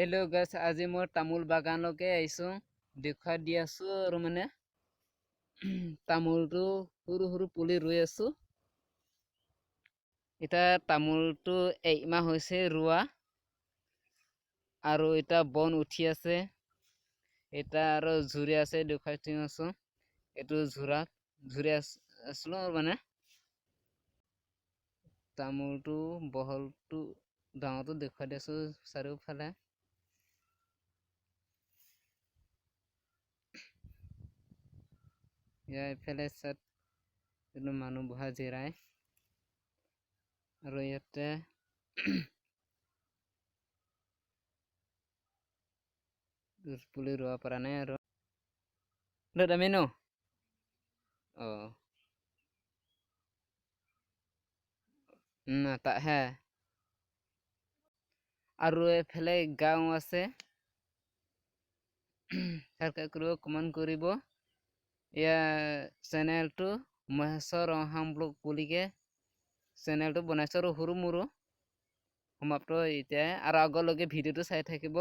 Hello গাছ আজি মই তামোল বাগানলৈকে আহিছোঁ। দেখুৱাই দি আছোঁ আৰু মানে। তামোলটো সৰু সৰু পুলি ৰুই আছোঁ। এতিয়া তামোলটো একমাহ হৈছে ৰোৱা। আৰু এতিয়া বন উঠি আছে। এতিয়া আৰু ঝুৰি আছে দেখুৱাই দি আছোঁ। এইটো ঝুৰা ঝুৰি আছিলোঁ আৰু মানে। তামোলটো বহলটো ডাঙৰটো দেখুৱাই দি আছোঁ চাৰিওফালে। চাত কোনো মানুহ বহা জিৰাই আৰু ইয়াতে পুলি ৰোৱা পৰা নাই আৰু dami no? Oh. না তা হ্যাঁ আৰু এফালে গাঁও আছে কৰিব কমেণ্ট কৰিব এয়া চেনেলটো মহেশ্বৰ ৰহাম ব্লগ চেনেলটো বনাইছোঁ আৰু সৰু মৰু সমাপ্ত এতিয়া আৰু আগলৈকে ভিডিঅ'টো চাই থাকিব